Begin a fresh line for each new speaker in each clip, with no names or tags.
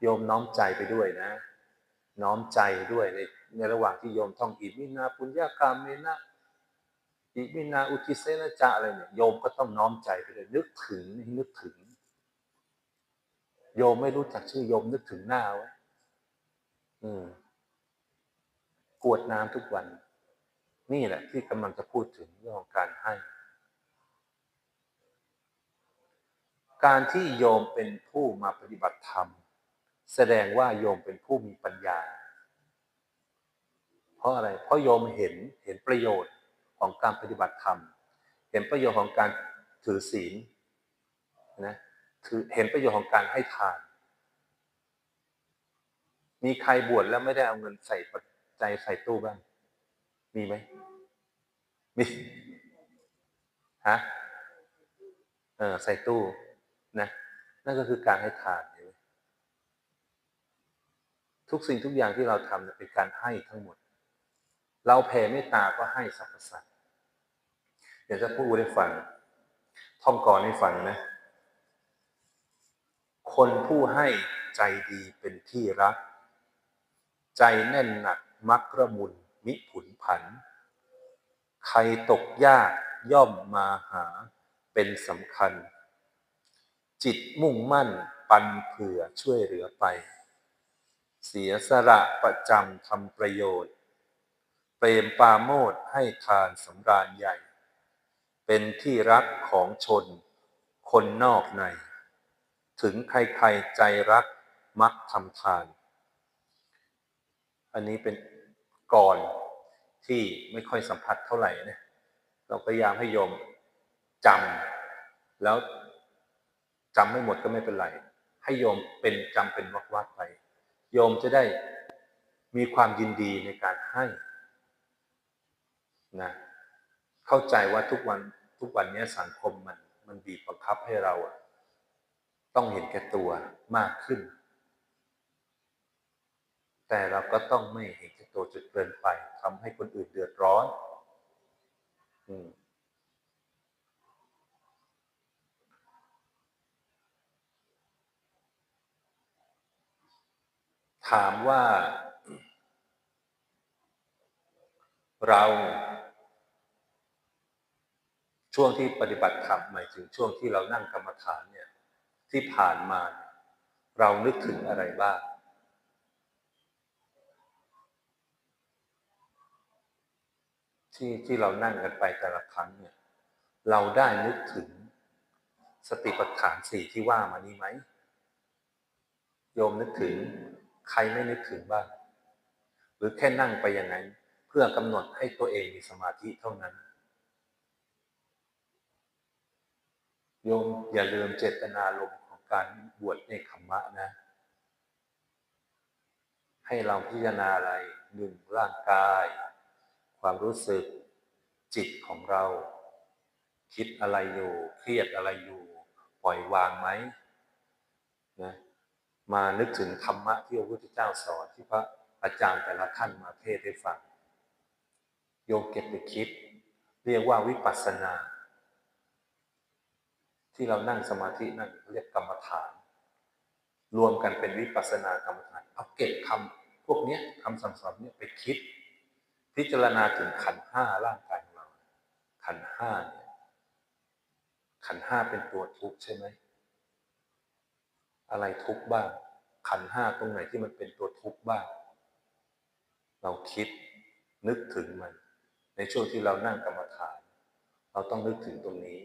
โยมน้อมใจไปด้วยนะ น้อมใจด้วยในในระหว่างที่โยมท่องอิมินาปุญญากรรมเมนะอิมินาอุทิเสนะจะอะไรเนี่ยโยมก็ต้องน้อมใจไปเลยนึกถึงนึกถึง โยมไม่รู้จักชื่อโยมนึกถึงหน้าไว้อืมกวดน้ำทุกวัน นี่แหละที่กำลังจะพูดถึงเรื่องของการให้ การที่โยมเป็นผู้มาปฏิบัติธรรม แสดงว่าโยมเป็นผู้มีปัญญา เพราะอะไร เพราะโยมเห็นเห็นประโยชน์ของการปฏิบัติธรรม เห็นประโยชน์ของการถือศีลนะถือเห็นประโยชน์ของการให้ทาน มีใครบวชแล้วไม่ได้เอาเงินใส่ปัจจัยใส่ตู้บ้าง มีไหมมีฮะเออใส่ตู้ นะนั่นก็คือการให้ทานทุกสิ่งทุกอย่างที่เราทำเป็นการให้ทั้งหมด เราแผ่เมตตาก็ให้สรรพสัตว์เดี๋ยวจะพูดให้ฟังท่องกรให้ฟังนะ คนผู้ให้ใจดีเป็นที่รัก ใจแน่นหนักมักระมุนมิผุนผัน ใครตกยากย่อมมาหาเป็นสำคัญ จิตมุ่งมั่นปันเผื่อช่วยเหลือไป เสียสละประจำทำประโยชน์ เปรมปาโมดให้ทานสำราญใหญ่ เป็นที่รักของชน คนนอกใน ถึงใครๆใจรักมักทำทาน อันนี้เป็นก่อนที่ไม่ค่อยสัมผัสเท่าไหร่นะเราพยายามให้โยมจำแล้ว จำไม่หมดก็ไม่เป็นไร ให้โยมเป็นจำเป็นวักๆไป โยมจะได้มีความยินดีในการให้นะเข้าใจว่าทุกวันทุกวันนี้สังคมมันมันบีบบังคับให้เราต้องเห็นแก่ตัวมากขึ้น แต่เราก็ต้องไม่เห็นแก่ตัวจนเกินไปทำให้คนอื่นเดือดร้อน อืม ถามว่า เราช่วงที่ปฏิบัติธรรมหมายถึงช่วงที่เรานั่งกรรมฐานเนี่ย ที่ผ่านมา เรานึกถึงอะไรบ้าง ที่ที่เรานั่งกันไปแต่ละครั้งเนี่ย เราได้นึกถึงสติปัฏฐานสี่ที่ว่ามานี้ไหมโยมนึกถึง ใครไม่นึกถึงบ้าง หรือแค่นั่งไปอย่างนั้น เพื่อกำหนดให้ตัวเองมีสมาธิเท่านั้น โยมอย่าลืมเจตนาลมของการบวชในขมมะนะ ให้เราพิจารณาอะไรหนึ่งร่างกาย ความรู้สึกจิตของเรา คิดอะไรอยู่ เครียดอะไรอยู่ ปล่อยวางไหมนะ มานึกถึงธรรมะที่พระพุทธเจ้าสอนที่พระอาจารย์แต่ละท่านมาเทศให้ฟัง โยมเก็บไปคิด เรียกว่าวิปัสสนา ที่เรานั่งสมาธินั่งเรียกกรรมฐาน รวมกันเป็นวิปัสสนากรรมฐาน เอาเก็บคำพวกนี้คำสั่งสอนนี้ไปคิด พิจารณาถึงขันห้าร่างกายของเรา ขันห้าเนี่ยขันห้าเป็นตัวทุกข์ใช่ไหม อะไรทุกบ้าง ขันห้าตรงไหนที่มันเป็นตัวทุกบ้าง เราคิดนึกถึงมัน ในช่วงที่เรานั่งกรรมฐาน เราต้องนึกถึงตรงนี้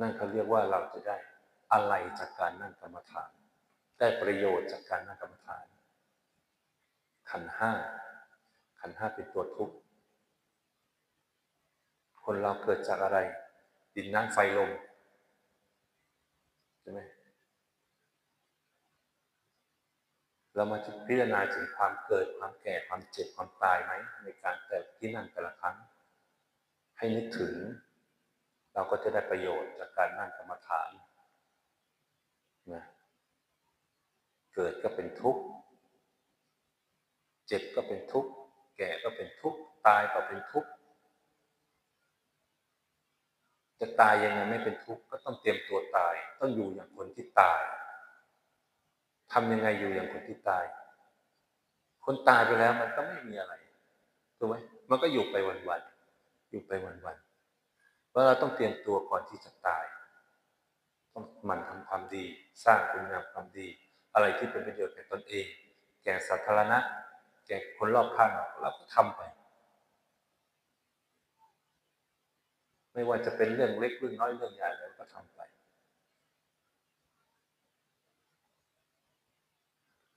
นั่นเขาเรียกว่าเราจะได้อะไรจากการนั่งกรรมฐาน ได้ประโยชน์จากการนั่งกรรมฐาน ขันห้าขันห้าเป็นตัวทุกข์คนเราเกิดจากอะไร ดินน้ำไฟลมใช่ไหม เรามาพิจารณาถึงความเกิดความแก่ความเจ็บความตายไหมในการแต่ที่นั่งแต่ละครั้ง ให้นึกถึง เราก็จะได้ประโยชน์จากการนั่งกรรมฐานนะเกิดก็เป็นทุกข์ เจ็บก็เป็นทุกข์ แก่ก็เป็นทุกข์ ตายก็เป็นทุกข์ จะตายยังไงไม่เป็นทุกข์ก็ต้องเตรียมตัวตาย ต้องอยู่อย่างคนที่ตาย ทำยังไงอยู่อย่างคนที่ตาย คนตายไปแล้วมันก็ไม่มีอะไรถูกไหมมันก็อยู่ไปวันๆอยู่ไปวันๆเพราะเราต้องเตรียมตัวก่อนที่จะตาย ต้องมันทำความดี สร้างคุณงามความดี อะไรที่เป็นประโยชน์แก่ตนเอง แก่สาธารณะ แก่คนรอบข้างเราก็ทำไป ไม่ว่าจะเป็นเรื่องเล็กเรื่องน้อยเรื่องใหญ่เราก็ทำไป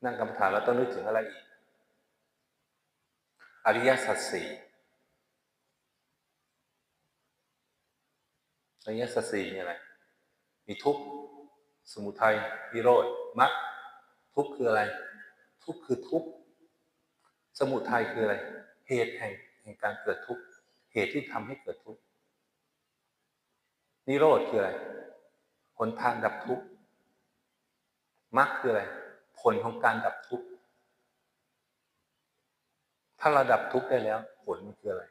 นั่งกรรมฐานเราต้องนึกถึงอะไรอีก อริยสัจสี่อริยสัจสี่มีอะไร มีทุกข์ สมุทัยนิโรธมรรค ทุกข์คืออะไร ทุกข์คือทุกข์ สมุทัยคืออะไร เหตุแห่งแห่งการเกิดทุกข์ เหตุที่ทำให้เกิดทุกข์ นิโรธคืออะไรผลทางดับทุกข์ มรรคคืออะไร ลของการดับทุกข์ถ้าเราดับทุกข์ได้แล้ว ผลมันคืออะไร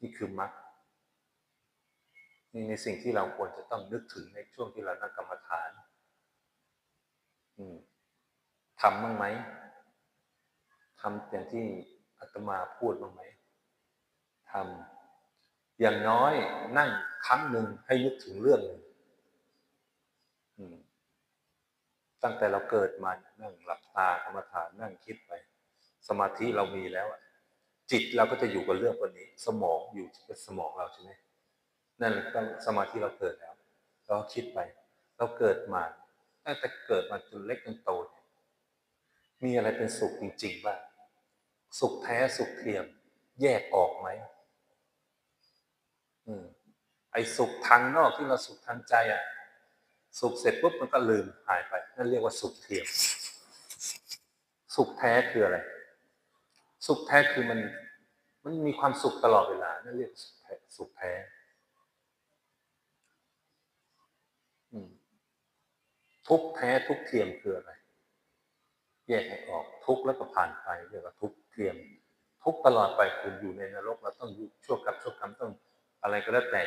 นี่คือมรรคนี่ในสิ่งที่เราควรจะต้องนึกถึงในช่วงที่เรานั่งกรรมฐานทำบ้างไหมทำอย่างที่อาตมาพูดบ้างไหมทำอย่างน้อยนั่งครั้งหนึ่งให้นึกถึงเรื่องหนึ่ง ตั้งแต่เราเกิดมานั่งหลับตากรรมฐานนั่งคิดไป สมาธิเรามีแล้วจิตเราก็จะอยู่กับเรื่องคนนี้ สมองอยู่กับสมองเราใช่ไหมนั่นก็สมาธิเราเกิดแล้ว เราคิดไป เราเกิดมาตั้งแต่เกิดมาจนเล็กจนโตเนี่ยมีอะไรเป็นสุขจริงๆบ้างสุขแท้สุขเทียม แยกออกไหมอืมไอ้สุขทางนอกที่เราสุขทางใจอะ สุขเสร็จปุ๊บมันก็ลืมหายไป นั่นเรียกว่าสุขเทียม สุขแท้คืออะไร สุขแท้คือมัน มันมีความสุขตลอดเวลา นั่นเรียกสุขแท้สุขแท้ทุกแท้ทุกเทียมคืออะไร แยกให้ออกทุกแล้วก็ผ่านไปเรียกว่าทุกเทียม ทุกตลอดไปคืออยู่ในนรกเราต้องอยู่ชั่วกับชั่วกรรมต้องอะไรก็แล้วแต่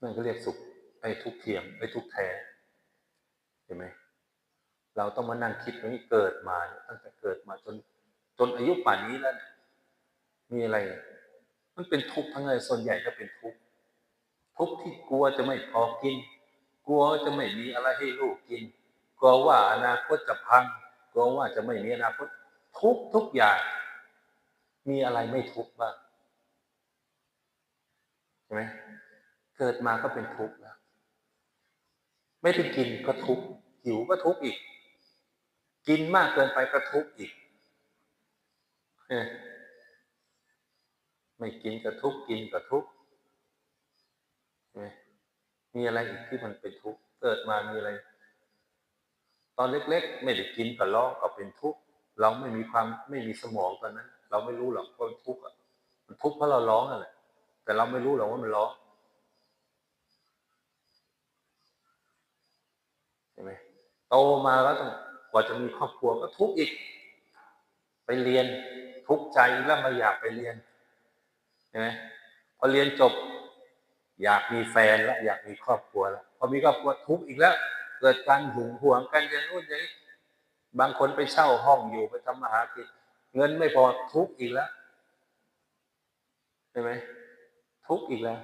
นั่นก็เรียกสุข ไอ้ทุกเทียมไอ้ทุกแท้เห็นไหมเราต้องมานั่งคิดว่านี่เกิดมาตั้งแต่เกิดมาจนจนอายุป่านนี้แล้วมีอะไร มันเป็นทุกข์ทั้งเลยส่วนใหญ่ก็เป็นทุกข์ทุกข์ที่กลัวจะไม่พอกิน กลัวจะไม่มีอะไรให้ลูกกิน กลัวว่าอนาคตจะพัง กลัวว่าจะไม่มีอนาคตทุกทุกอย่าง มีอะไรไม่ทุกข์บ้างใช่ไหมเกิดมาก็เป็นทุกข์ ไม่ได้กินก็ทุกข์หิวก็ทุกข์อีก กินมากเกินไปก็ทุกข์อีกไม่กินก็ทุกข์กินก็ทุกข์มีอะไรอีกที่มันเป็นทุกข์เกิดมามีอะไร ตอนเล็ก ๆ ไม่ได้กินก็ร้องก็เป็นทุกข์เราไม่มีความไม่มีสมองตอนนั้น เราไม่รู้หรอกว่าทุกข์อะมันทุกข์เพราะเราร้องอะแหละแต่เราไม่รู้หรอกว่ามันร้องใช่ไหมโต มาแล้วต้องกว่าจะมีครอบครัวก็ทุกข์อีก ไปเรียนทุกข์ใจแล้วมาอยากไปเรียนใช่ไหมพอเรียนจบ อยากมีแฟนแล้วอยากมีครอบครัวแล้วพอมีครอบครัวทุกข์อีกแล้ว เกิดการหึงหวงกันอย่างนู้นอย่างนี้บางคนไปเช่าห้องอยู่ไปทำมาหากินเงินไม่พอทุกข์อีกแล้วใช่ไหมทุกข์อีกแล้ว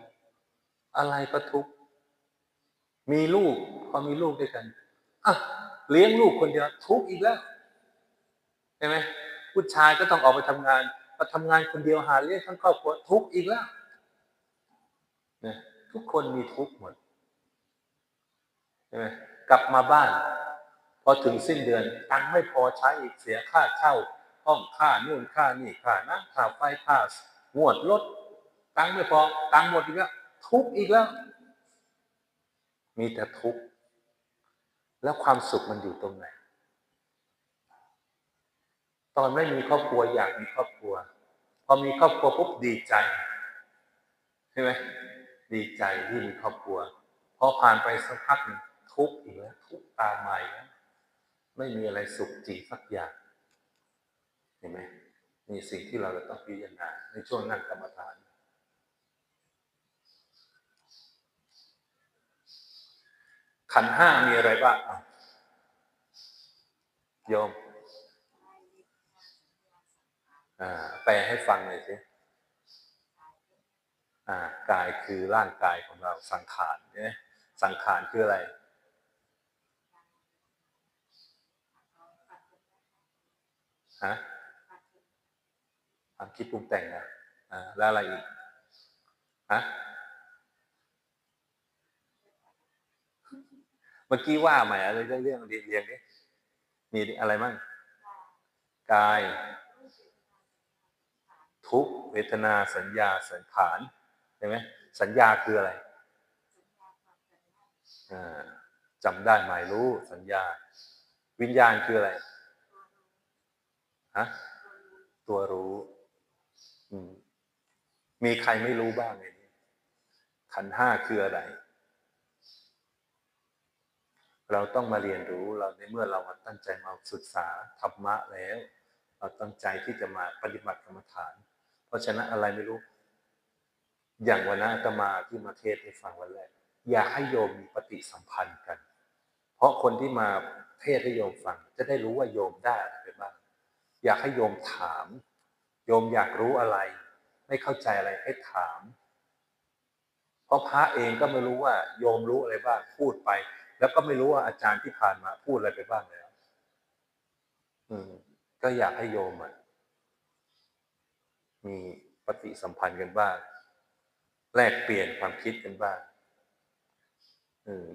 อะไรก็ทุกข์มีลูกพอมีลูกด้วยกัน อะเลี้ยงลูกคนเดียวทุกอีกแล้วใช่ไหมผู้ชายก็ต้องออกไปทำงานพอทำงานคนเดียวหาเลี้ยงทั้งครอบครัวทุกอีกแล้วนะทุกคนมีทุกหมดใช่ไหมกลับมาบ้าน พอถึงสิ้นเดือนตังไม่พอใช้อีกเสียค่าเช่า ห้องค่านู่นค่านี่ค่าน้ำค่าไฟค่างวดรถตังไม่พอตังหมดอีกแล้วทุกอีกแล้ว มีแต่ทุกข์ แล้วความสุขมันอยู่ตรงไหน ตอนไม่มีครอบครัวอยากมีครอบครัว พอมีครอบครัวปุ๊บดีใจใช่ไหมดีใจที่มีครอบครัว พอผ่านไปสักพักทุกข์อีกแล้วทุกข์ตามมาแล้วไม่มีอะไรสุขจริงสักอย่างเห็นไหมมีสิ่งที่เราจะต้องพิจารณาในช่วงนั่งกรรมฐาน ขันห้ามีอะไรบ้างโยมอ่าแปลให้ฟังหน่อยสิอ่ากายคือร่างกายของเราสังขารเนี่ยสังขารคืออะไร ฮะความคิดปรุงแต่งนะแล้วอะไรอีก ฮะ เมื่อกี้ว่าใหม่อะไรเรื่องเรื่องเรียนเรียนดิมีอะไรมั่งกาย ทุกเวทนาสัญญาสังขารใช่ไหมสัญญาคืออะไรจำได้หมายรู้สัญญา วิญญาณคืออะไรฮะตัวรู้มีใครไม่รู้บ้างในนี้ขันห้าคืออะไร เราต้องมาเรียนรู้เราในเมื่อเรามาตั้งใจมาศึกษาธรรมะแล้ว เราตั้งใจที่จะมาปฏิบัติกรรมฐาน เพราะฉะนั้นอะไรไม่รู้ อย่างวันนั้นตมาที่มาเทศให้ฟังวันแรกอยากให้โยมมีปฏิสัมพันธ์กัน เพราะคนที่มาเทศให้โยมฟัง จะได้รู้ว่าโยมได้อะไรไปบ้างอยากให้โยมถาม โยมอยากรู้อะไร ไม่เข้าใจอะไรให้ถาม เพราะพระเองก็ไม่รู้ว่า โยมรู้อะไรบ้างพูดไป แล้วก็ไม่รู้ว่าอาจารย์ที่ผ่านมาพูดอะไรไปบ้างแล้ว อืม ก็อยากให้โยมมีปฏิสัมพันธ์กันบ้าง แลกเปลี่ยนความคิดกันบ้าง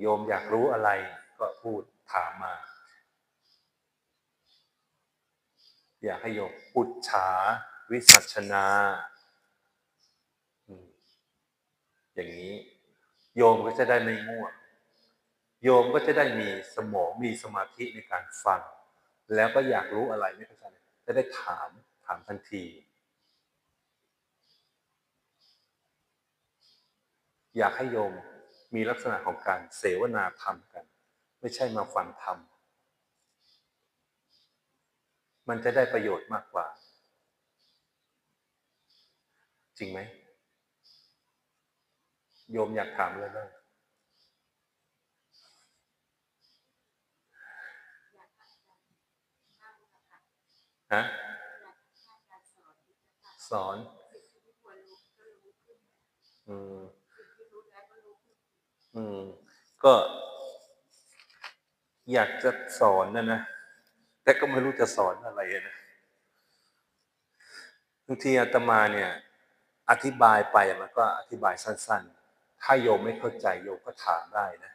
โยมอยากรู้อะไรก็พูดถามมา อยากให้โยมปุจฉาวิสัชนาอย่างนี้ โยมก็จะได้ไม่ง่วง โยมก็จะได้มีสมองมีสมาธิในการฟัง แล้วก็อยากรู้อะไรไม่เข้าใจจะได้ถามถามทันที อยากให้โยมมีลักษณะของการเสวนาธรรมกัน ไม่ใช่มาฟังธรรม มันจะได้ประโยชน์มากกว่า จริงไหมโยมอยากถามอะไรบ้าง ฮะสอน อืม อืม ก็ อยากจะสอนนะนะ แต่ก็ไม่รู้จะสอนอะไรนะบางทีอาตมาเนี่ย อธิบายไปมันก็อธิบายสั้น ๆ ถ้าโยมไม่เข้าใจโยมก็ถามได้นะ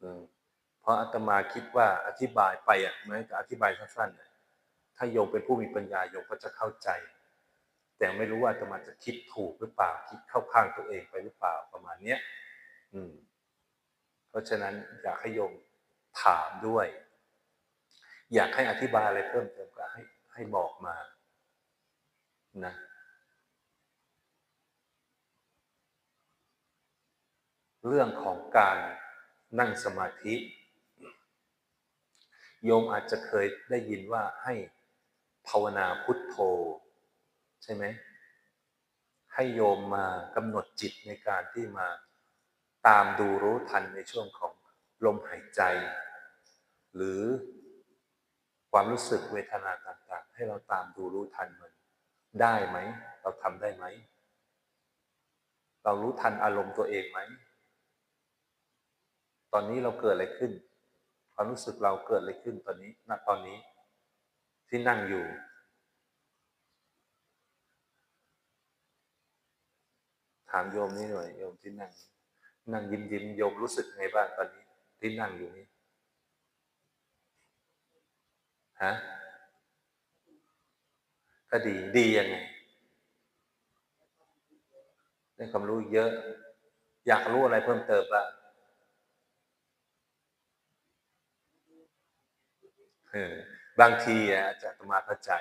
อืม เพราะอาตมาคิดว่าอธิบายไปอะมันจะอธิบายสั้นๆ ถ้าโยมเป็นผู้มีปัญญาโยมก็จะเข้าใจ แต่ไม่รู้ว่าอาตมาจะคิดถูกหรือเปล่า คิดเข้าข้างตัวเองไปหรือเปล่าประมาณเนี้ยเพราะฉะนั้นอยากให้โยมถามด้วย อยากให้อธิบายอะไรเพิ่มเติมก็ให้ให้บอกมานะเรื่องของการนั่งสมาธิ โยมอาจจะเคยได้ยินว่าให้ ภาวนาพุทโธ ใช่ไหมให้โยมมากำหนดจิตในการที่มาตามดูรู้ทันในช่วงของลมหายใจ หรือความรู้สึกเวทนาต่างๆ ให้เราตามดูรู้ทันมันได้ไหม เราทำได้ไหม เรารู้ทันอารมณ์ตัวเองไหม ตอนนี้เราเกิดอะไรขึ้น ความรู้สึกเราเกิดอะไรขึ้นตอนนี้ณตอนนี้ ที่นั่งอยู่ ถามโยมนี่หน่อยโยมที่นั่ง นั่งยิ้มยิ้มโยมรู้สึกไงบ้างตอนนี้ ที่นั่งอยู่นี่ฮะก็ดีดียังไงได้ความรู้เยอะ อยากรู้อะไรเพิ่มเติมบ้างเออ บางทีอาจารย์มาเข้าใจ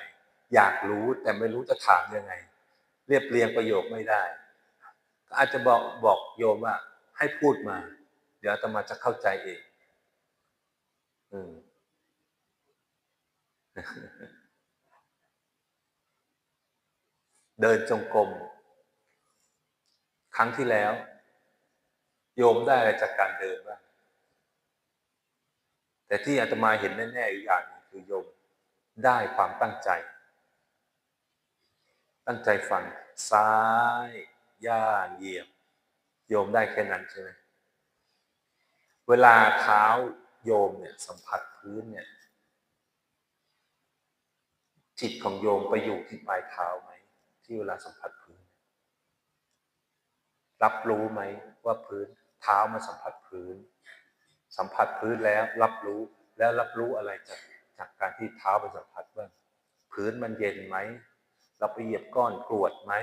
อยากรู้แต่ไม่รู้จะถามยังไง เรียบเรียงประโยคไม่ได้ อาจจะบอกบอกโยมว่า ให้พูดมา เดี๋ยวตมาจะเข้าใจเองอเดินจงกรมครั้งที่แล้ว โยมได้อะไรจากการเดินบ้าง แต่ที่อาตมาเห็นแน่ๆอีกอย่างคือโยมได้ความตั้งใจ ตั้งใจฟังซ้ายย่างเหยียบ โยมได้แค่นั้นใช่ไหมเวลาเท้าโยมเนี่ยสัมผัสพื้นเนี่ย จิตของโยมไปอยู่ที่ปลายเท้าไหมที่เวลาสัมผัสพื้น รับรู้ไหมว่าพื้นเท้ามาสัมผัสพื้น สัมผัสพื้นแล้วรับรู้แล้วรับรู้อะไรจากจากการที่เท้าไปสัมผัสบ้างพื้นมันเย็นไหมเราไปเหยียบก้อนกรวดไหม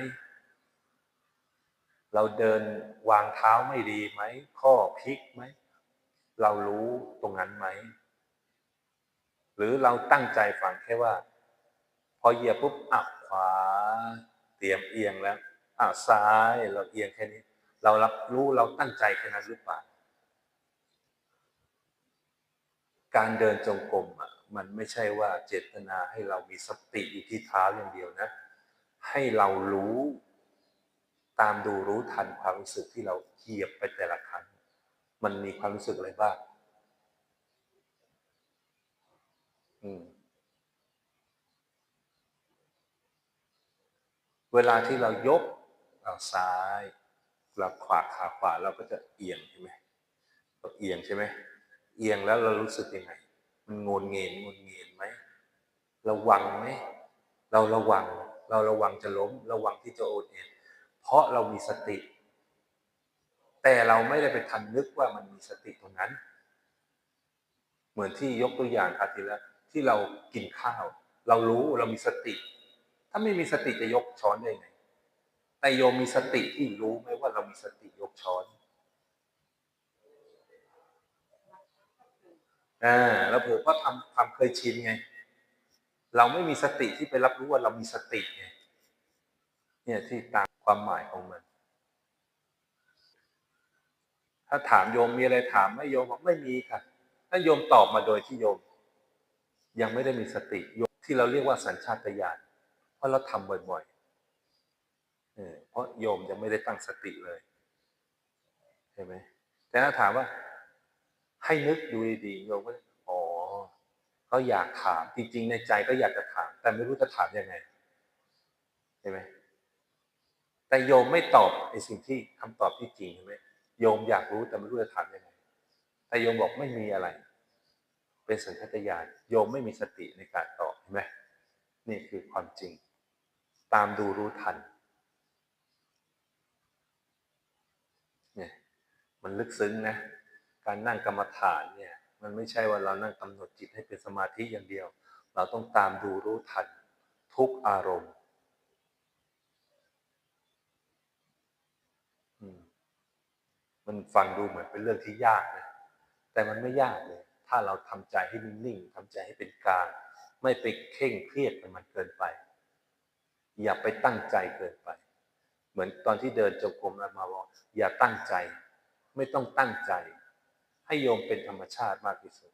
เราเดินวางเท้าไม่ดีไหมข้อพลิกไหมเรารู้ตรงนั้นไหมหรือเราตั้งใจฟังแค่ว่า พอเหยียบปุ๊บอะขวา เตรียมเอียงแล้วอะซ้ายเราเอียงแค่นี้ เรารับรู้เราตั้งใจแค่นั้นหรือเปล่า การเดินจงกรมอะมันไม่ใช่ว่าเจตนาให้เรามีสติอยู่ที่เท้าอย่างเดียวนะ ให้เรารู้ตามดูรู้ทันความรู้สึกที่เราเหยียบไปแต่ละครั้ง มันมีความรู้สึกอะไรบ้างอืมเวลาที่เรายกเราซ้ายเราขวาขาขวาเราก็จะเอียงใช่ไหมเราเอียงใช่ไหม เอียงแล้วเรารู้สึกยังไง มันงนเงินงนเงินไหมระวังไหมเราระวัง เราระวังจะล้ม ระวังที่จะโอนเอ็นเพราะเรามีสติ แต่เราไม่ได้ไปทันนึกว่ามันมีสติตรงนั้น เหมือนที่ยกตัวอย่างคาวที่แล้วที่เรากินข้าว เรารู้เรามีสติ ถ้าไม่มีสติจะยกช้อนได้ไงแต่โยมมีสติที่รู้ไหมว่าเรามีสติยกช้อน อ่าแล้วเผื่อก็ทำความเคยชินไง เราไม่มีสติที่ไปรับรู้ว่าเรามีสติไงเนี่ยที่ตามความหมายของมัน ถ้าถามโยมมีอะไรถามไหมโยมบอกไม่มีค่ะถ้าโยมตอบมาโดยที่โยม ยังไม่ได้มีสติโยมที่เราเรียกว่าสัญชาตญาณเพราะเราทำบ่อยๆเออเพราะโยมยังไม่ได้ตั้งสติเลยใช่ไหมแต่ถ้าถามว่า ให้นึกดูดีๆโยมก็อ๋อเขาอยากถามจริง ๆ ในใจก็อยากจะถาม แต่ไม่รู้จะถามยังไงใช่ไหมแต่โยมไม่ตอบในสิ่งที่คำตอบที่จริงใช่ไหมโยมอยากรู้แต่ไม่รู้จะถามยังไง แต่โยมบอกไม่มีอะไร เป็นสัญชาตญาณโยมไม่มีสติในการตอบเห็นไหมนี่คือความจริง ตามดูรู้ทันเนี่ยมันลึกซึ้งนะ การนั่งกรรมฐานเนี่ยมันไม่ใช่ว่าเรานั่งกำหนดจิตให้เป็นสมาธิอย่างเดียว เราต้องตามดูรู้ทันทุกอารมณ์มันฟังดูเหมือนเป็นเรื่องที่ยากนะแต่มันไม่ยากเลย ถ้าเราทำใจให้นิ่งๆทำใจให้เป็นกลางไม่ไปเข่งเครียดกับมันเกินไป อย่าไปตั้งใจเกินไป เหมือนตอนที่เดินจงกรมแล้วมาบอกอย่าตั้งใจ ไม่ต้องตั้งใจ ให้โยมเป็นธรรมชาติมากที่สุด